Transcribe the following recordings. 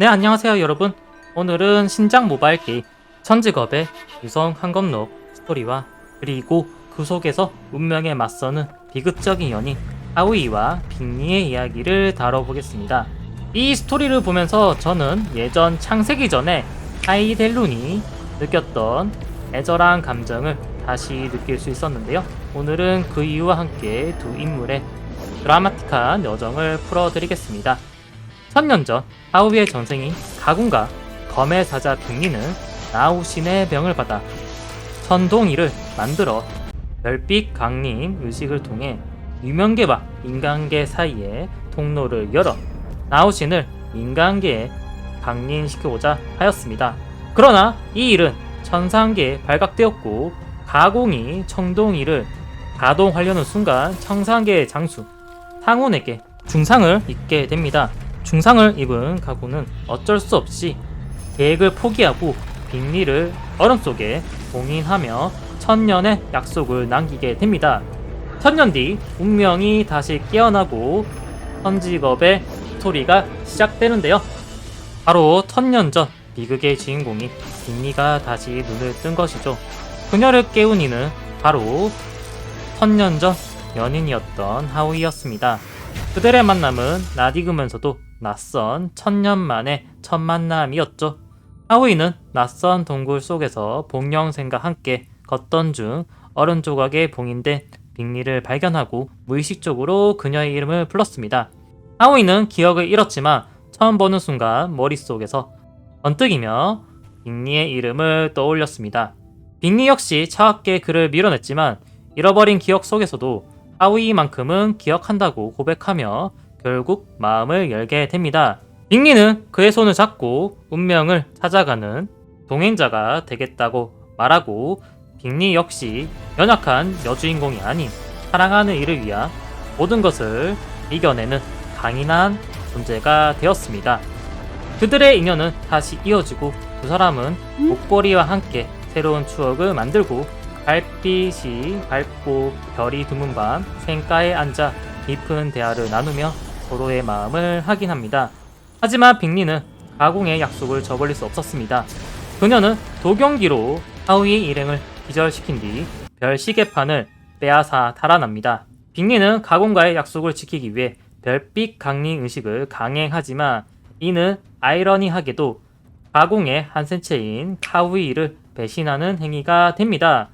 네 안녕하세요 여러분. 오늘은 신작 모바일 게임 천직업의 유성 한검록 스토리와 그리고 그 속에서 운명에 맞서는 비극적인 연인 하우이와 빅리의 이야기를 다뤄보겠습니다. 이 스토리를 보면서 저는 예전 창세기 전에 하이델룬이 느꼈던 애절한 감정을 다시 느낄 수 있었는데요. 오늘은 그 이유와 함께 두 인물의 드라마틱한 여정을 풀어드리겠습니다 천년 전 하우이의 전생인 가군과 검의 사자 빅리는 나우신의 병을 받아 천동이를 만들어 별빛 강림 의식을 통해 유명계와 인간계 사이에 통로를 열어 나우신을 인간계에 강림시키고자 하였습니다. 그러나 이 일은 천상계에 발각되었고 가공이 청동이를 가동하려는 순간 청상계의 장수 상훈에게 중상을 입게 됩니다. 중상을 입은 가구는 어쩔 수 없이 계획을 포기하고 빅리를 얼음 속에 봉인하며 천년의 약속을 남기게 됩니다. 천년 뒤 운명이 다시 깨어나고 천직업의 스토리가 시작되는데요. 바로 천년 전 비극의 주인공인 빅리가 다시 눈을 뜬 것이죠. 그녀를 깨운 이는 바로 천년 전 연인이었던 하우이였습니다. 그들의 만남은 낯익으면서도 낯선 천년 만의 첫 만남이었죠. 하우이는 낯선 동굴 속에서 복령생과 함께 걷던 중 얼음 조각에 봉인된 빅리를 발견하고 무의식적으로 그녀의 이름을 불렀습니다. 하우이는 기억을 잃었지만 처음 보는 순간 머릿속에서 번뜩이며 빅리의 이름을 떠올렸습니다. 빅리 역시 차갑게 그를 밀어냈지만 잃어버린 기억 속에서도 하우이만큼은 기억한다고 고백하며 결국 마음을 열게 됩니다. 빅리는 그의 손을 잡고 운명을 찾아가는 동행자가 되겠다고 말하고 빅리 역시 연약한 여주인공이 아닌 사랑하는 이를 위한 모든 것을 이겨내는 강인한 존재가 되었습니다. 그들의 인연은 다시 이어지고 두 사람은 목걸이와 함께 새로운 추억을 만들고 달빛이 밝고 별이 드문 밤 생가에 앉아 깊은 대화를 나누며 서로의 마음을 확인합니다. 하지만 빅리는 가공의 약속을 저버릴 수 없었습니다. 그녀는 도경기로 하우이의 일행을 기절시킨 뒤 별 시계판을 빼앗아 달아납니다. 빅리는 가공과의 약속을 지키기 위해 별빛 강림 의식을 강행하지만 이는 아이러니하게도 가공의 한 생체인 카우이를 배신하는 행위가 됩니다.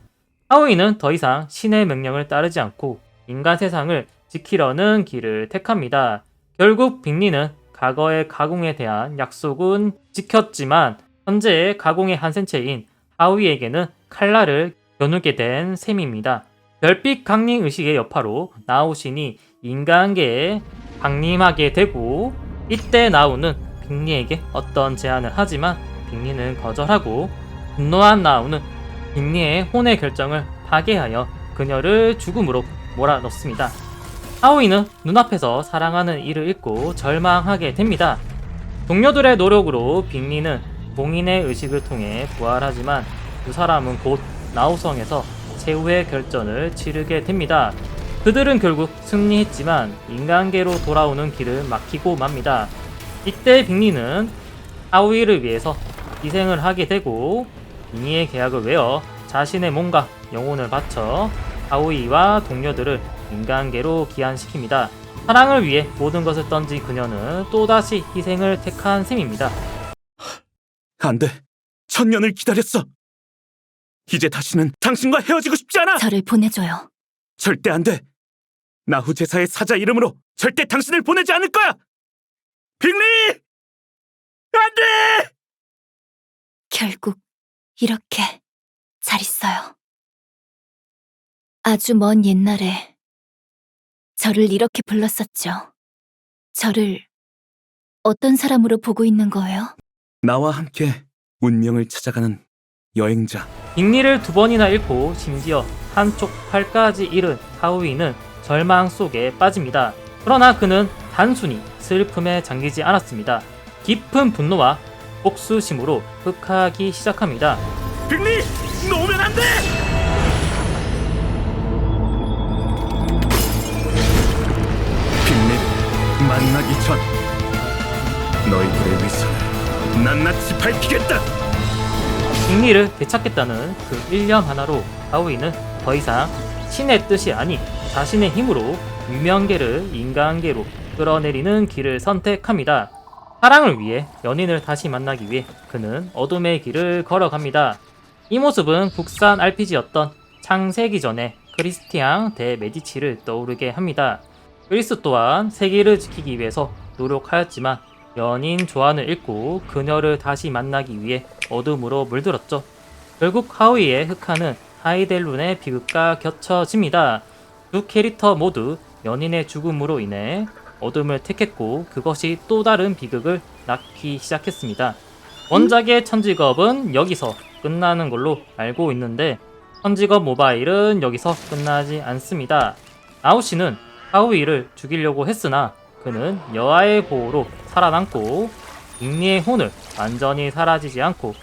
하우이는 더 이상 신의 명령을 따르지 않고 인간 세상을 지키려는 길을 택합니다. 결국 빅리는 과거의 가공에 대한 약속은 지켰지만 현재의 가공의 한 생체인 하우이에게는 칼날을 겨누게 된 셈입니다. 별빛 강림 의식의 여파로 나우신이 인간계에 강림하게 되고 이때 나우는 빅리에게 어떤 제안을 하지만 빅리는 거절하고 분노한 나우는 빅리의 혼의 결정을 파괴하여 그녀를 죽음으로 몰아넣습니다. 하우이는 눈앞에서 사랑하는 이를 잃고 절망하게 됩니다. 동료들의 노력으로 빅리는 봉인의 의식을 통해 부활하지만 두 사람은 곧 나우성에서 최후의 결전을 치르게 됩니다. 그들은 결국 승리했지만 인간계로 돌아오는 길을 막히고 맙니다. 이때 빅리는 하우이를 위해서 희생을 하게 되고 빅리의 계약을 외워 자신의 몸과 영혼을 바쳐 하우이와 동료들을 인간계로 기한시킵니다. 사랑을 위해 모든 것을 던진 그녀는 또다시 희생을 택한 셈입니다. 안 돼. 천년을 기다렸어. 이제 다시는 당신과 헤어지고 싶지 않아. 저를 보내줘요. 절대 안 돼. 나후 제사의 사자 이름으로 절대 당신을 보내지 않을 거야. 빅리! 안 돼! 결국 이렇게 잘 있어요. 아주 먼 옛날에 저를 이렇게 불렀었죠. 저를 어떤 사람으로 보고 있는 거예요? 나와 함께 운명을 찾아가는 여행자. 빅리를 두 번이나 잃고 심지어 한쪽 팔까지 잃은 하우이는 절망 속에 빠집니다. 그러나 그는 단순히 슬픔에 잠기지 않았습니다. 깊은 분노와 복수심으로 흑하기 시작합니다. 빅리! 놓으면 안 돼! 만나기 전 너희들의 위선을 낱낱이 밝히겠다. 빅리를 되찾겠다는 그 일념 하나로 하우이는 더 이상 신의 뜻이 아닌 자신의 힘으로 유명계를 인간계로 끌어내리는 길을 선택합니다. 사랑을 위해 연인을 다시 만나기 위해 그는 어둠의 길을 걸어갑니다. 이 모습은 국산 RPG였던 창세기 전에 크리스티앙 대 메디치를 떠오르게 합니다. 그리스 또한 세계를 지키기 위해서 노력하였지만 연인 조안을 잃고 그녀를 다시 만나기 위해 어둠으로 물들었죠. 결국 하위의 흑화는 하이델룬의 비극과 겹쳐집니다. 두 캐릭터 모두 연인의 죽음으로 인해 어둠을 택했고 그것이 또 다른 비극을 낳기 시작했습니다. 원작의 천직업은 여기서 끝나는 걸로 알고 있는데 천직업 모바일은 여기서 끝나지 않습니다. 아우씨는 하우이를 죽이려고 했으나 그는 여아의 보호로 살아남고 빅리의 혼을 완전히 사라지지 않고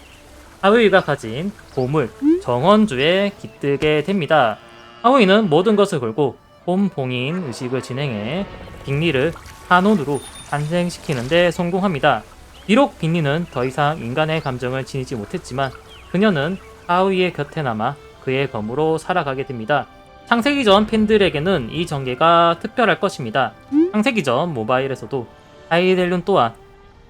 하우이가 가진 보물 정원주에 깃들게 됩니다. 하우이는 모든 것을 걸고 홈봉인 의식을 진행해 빅리를 한온으로 탄생시키는데 성공합니다. 비록 빅리는 더 이상 인간의 감정을 지니지 못했지만 그녀는 하우이의 곁에 남아 그의 검으로 살아가게 됩니다. 창세기 전 팬들에게는 이 전개가 특별할 것입니다. 창세기 전 모바일에서도 하이델룬 또한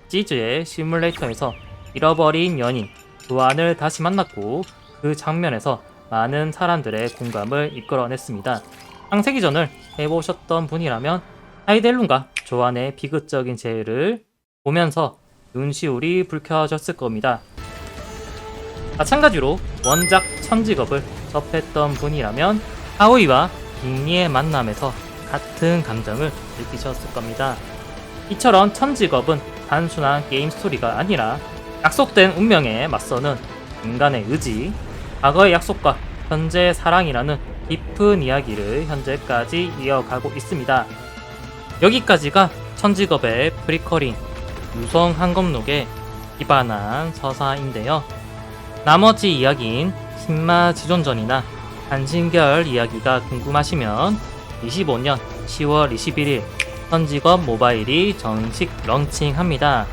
시즈의 시뮬레이터에서 잃어버린 연인 조안을 다시 만났고 그 장면에서 많은 사람들의 공감을 이끌어냈습니다. 창세기 전을 해보셨던 분이라면 하이델룬과 조안의 비극적인 재해를 보면서 눈시울이 붉혀졌을 겁니다. 마찬가지로 원작 천직업을 접했던 분이라면 하오이와 빅리의 만남에서 같은 감정을 느끼셨을 겁니다. 이처럼 천직업은 단순한 게임 스토리가 아니라 약속된 운명에 맞서는 인간의 의지, 과거의 약속과 현재의 사랑이라는 깊은 이야기를 현재까지 이어가고 있습니다. 여기까지가 천직업의 프리퀄인 유성 한검록에 기반한 서사인데요. 나머지 이야기인 신마 지존전이나 한신결 이야기가 궁금하시면 25년 10월 21일 천직업 모바일이 정식 런칭합니다.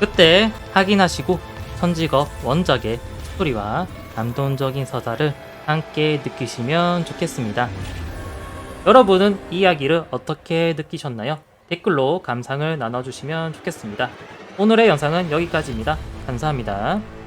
그때 확인하시고 천직업 원작의 스토리와 감동적인 서사를 함께 느끼시면 좋겠습니다. 여러분은 이 이야기를 어떻게 느끼셨나요? 댓글로 감상을 나눠주시면 좋겠습니다. 오늘의 영상은 여기까지입니다. 감사합니다.